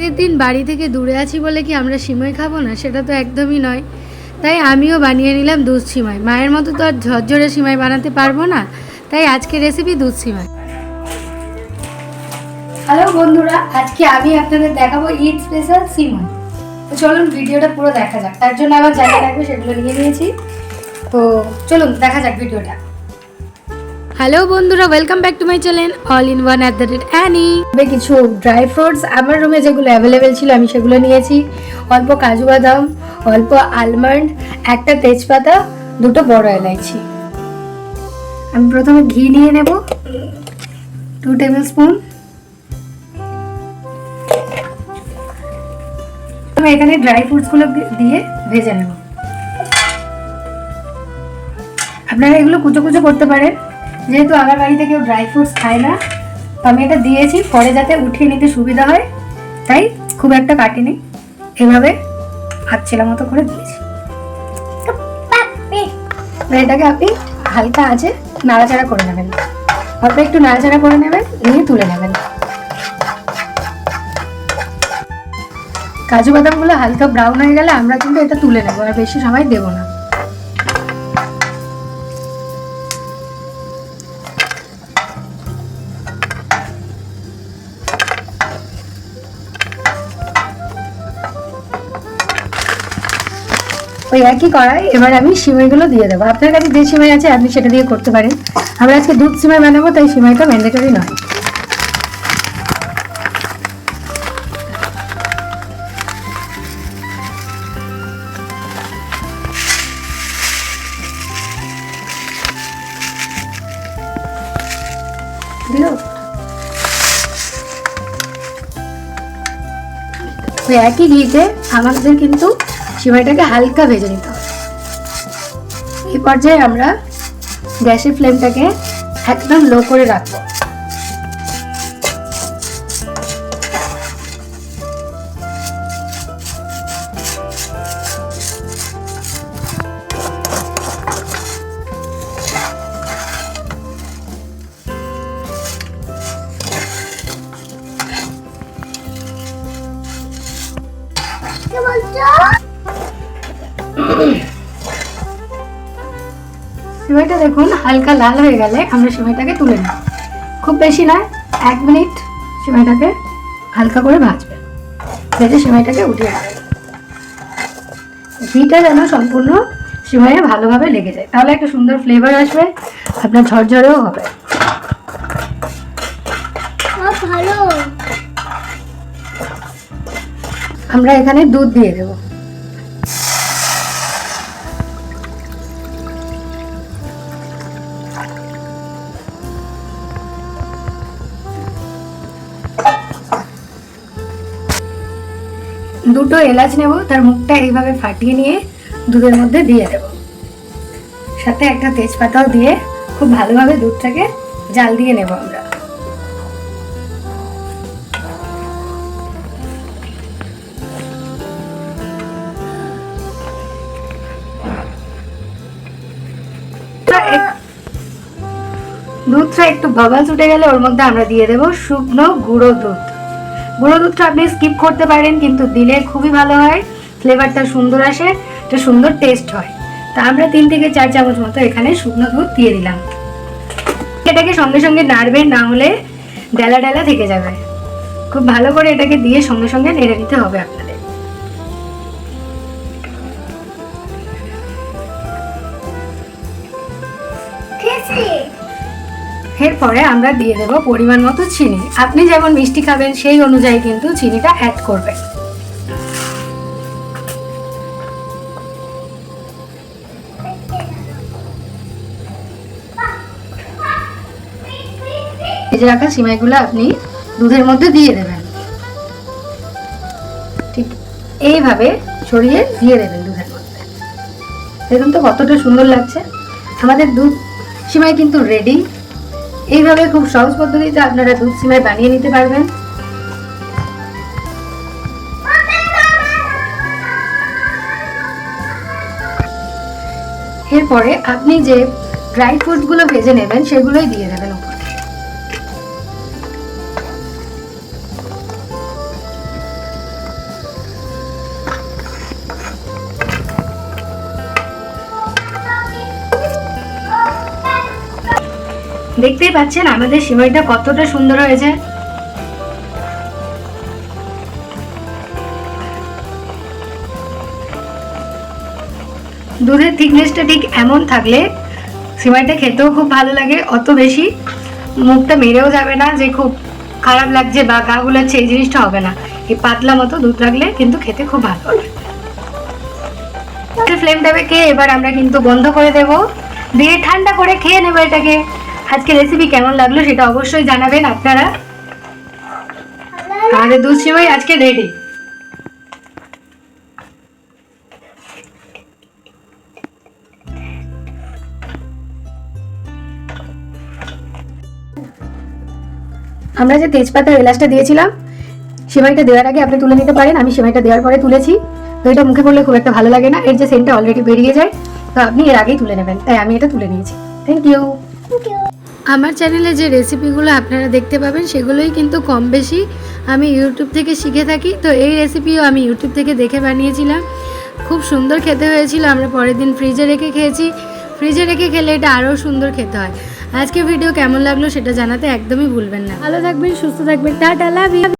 ঈদের দিন বাড়ি থেকে দূরে আছি বলে কি আমরা সিমাই খাব না? সেটা তো একদমই নয়। তাই আমিও বানিয়ে নিলাম দুধ সিমাই। মায়ের মতো তো আর ঝরঝরে সিমাই বানাতে পারব না। তাই আজকে রেসিপি দুধ সিমাই। হ্যালো বন্ধুরা, আজকে আমি আপনাদের দেখাবো ঈদ স্পেশাল সিমাই। তো চলুন ভিডিওটা পুরো দেখা যাক। তার জন্য আমার জায়গা লাগবে, সেগুলো নিয়ে নিয়েছি। তো চলুন, দেখা যাক ভিডিওটা। হ্যালো বন্ধুরা welcome back to my channel all in one at the rate Annie তবে কিছু ড্রাই ফ্রুটস আমার রুমে যেগুলো অ্যাভেলেবেল ছিল, আমি সেগুলো নিয়েছি। অল্প কাজু বাদাম, অল্প আলমন্ড একটা তেজপাতা, দুটো বড় এলাইচি। আমি প্রথমে ঘি নিয়ে নেব টু টেবিল স্পুন আমি এখানে ড্রাই ফ্রুটসগুলো দিয়ে ভেজে নেব। আপনারা এগুলো কুচো কুচো করতে পারেন। যেহেতু আমার বাড়িতে কেউ ড্রাই ফ্রুটস খায় না, তো আমি এটা দিয়েছি, পরে যাতে উঠিয়ে নিতে সুবিধা হয়। তাই খুব একটা কাটিনি, এভাবে হাত ছেলা মতো করে দিয়েছি। এটাকে আপনি হালকা আছে নাড়াচাড়া করে নেবেন। অল্প একটু নাড়াচাড়া করে নেবেন, নিয়ে তুলে নেবেন। কাজু বাদামগুলো হালকা ব্রাউন হয়ে গেলে আমরা কিন্তু এটা তুলে নেব, আর বেশি সময় দেবো না। ওই একই কড়াই, এবার আমি সিমাইগুলো দিয়ে দেবো। আপনার কাছে যে সিমাই আছে, আপনি সেটা দিয়ে করতে পারেন। আমরা আজকে দুধ সিমাই বানাবো, তাই সিমাইটা ম্যান্ডেটরি নয়। একই ঘিতে আমাদের কিন্তু সিমাইটাকে হালকা ভেজে নিতে হবে। এই পর্যায়ে আমরা গ্যাসের ফ্লেমটাকে একদম লো করে রাখব। সিমাইটা দেখুন হালকা লাল হয়ে গেলে আমরা সিমাইটাকে তুলে নেব। খুব বেশি নয় এক মিনিট সিমাইটাকে হালকা করে ভাজবে। ভেজে সিমাইটাকে উঠিয়ে নেবে। ঘিটা যেন সম্পূর্ণ সিমাইয়ে ভালোভাবে লেগে যায়। তাহলে একটা সুন্দর ফ্লেভার আসবে আপনার ঝরঝরেও হবে। আমরা এখানে দুধ দিয়ে দেবো। দুটো এলাচ নেব, তার মুখটা এইভাবে ফাটিয়ে নিয়ে দুধের মধ্যে দিয়ে দেব। সাথে একটা তেজপাতাও দিয়ে খুব ভালোভাবে দুধটাকে জাল দিয়ে নেব আমরা। দুধটা একটু বাবালস উঠে গেলে ওর মধ্যে আমরা দিয়ে দেবো শুকনো গুঁড়ো দুধ। গুঁড়ো দুধটা আপনি স্কিপ করতে পারেন, কিন্তু দিলে খুবই ভালো হয় ফ্লেভারটা সুন্দর আসে, একটা সুন্দর টেস্ট হয়। তা আমরা তিন থেকে চার চামচ মতো এখানে শুকনো দুধ দিয়ে দিলাম। এটাকে সঙ্গে সঙ্গে নাড়বেন, না হলে ডেলা ডেলা থেকে যাবে। খুব ভালো করে এটাকে দিয়ে সঙ্গে সঙ্গে নেড়ে নিতে হবে আপনাদের। এরপরে আমরা দিয়ে দেব পরিমাণ মতো চিনি। আপনি যেমন মিষ্টি খাবেন, সেই অনুযায়ী কিন্তু চিনিটা অ্যাড করবেন। ভেজে রাখা সিমাইগুলো আপনি দুধের মধ্যে দিয়ে দেবেন। ঠিক এইভাবে ছড়িয়ে দিয়ে দেবেন দুধের মধ্যে। দেখুন তো কতটা সুন্দর লাগছে। আমাদের দুধ সিমাই কিন্তু রেডি এইভাবে খুব সহজ পদ্ধতিতে আপনারা দুধ সিমাই বানিয়ে নিতে পারবেন। এরপরে আপনি যে ড্রাই ফ্রুটগুলো ভেজে নেবেন, সেগুলোই দিয়ে দেবেন দেখতেই পাচ্ছেন আমাদের সিমাইটা কতটা সুন্দর হয়েছে। দুধের থিকনেসটা ঠিক এমন থাকলে সিমাইটা খেতেও খুব ভালো লাগে, অত বেশি মুখটা মেরেও যাবে না যে খুব খারাপ লাগছে বা গা গুলাচ্ছে, এই জিনিসটা হবে না। এই পাতলা মতো দুধ রাখলে কিন্তু খেতে খুব ভালো হবে ফ্লেমটাকে এবার আমরা কিন্তু বন্ধ করে দেব। দিয়ে ঠান্ডা করে খেয়ে নেব এটাকে। আজকে রেসিপি কেমন লাগল সেটা অবশ্যই জানাবেন আপনারা। আমাদের দুধ সিমাই আজকে রেডি আমরা যে তেজপাতা এলাচটা দিয়েছিলাম, সেমাইটা দেওয়ার আগে আপনি তুলে নিতে পারেন, আমি সেমাইটা দেওয়ার পরে তুলেছি। তো এটা মুখে পড়লে খুব একটা ভালো লাগে না, এর যে সেন্টটা অলরেডি বেরিয়ে যায়, তো আপনি এর আগেই তুলে নেবেন, তাই আমি এটা তুলে নিয়েছি। থ্যাংক ইউ আমার চ্যানেলে যে রেসিপিগুলো আপনারা দেখতে পাবেন, সেগুলোই কিন্তু কম বেশি আমি ইউটিউব থেকে শিখে থাকি। তো এই রেসিপিও আমি ইউটিউব থেকে দেখে বানিয়েছিলাম। খুব সুন্দর খেতে হয়েছিল, আমরা পরের দিন ফ্রিজে রেখে খেয়েছি। ফ্রিজে রেখে খেলে এটা আরও সুন্দর খেতে হয়। আজকে ভিডিও কেমন লাগল সেটা জানাতে একদমই ভুলবেন না। ভালো থাকবেন, সুস্থ থাকবেন, টাটা লাভ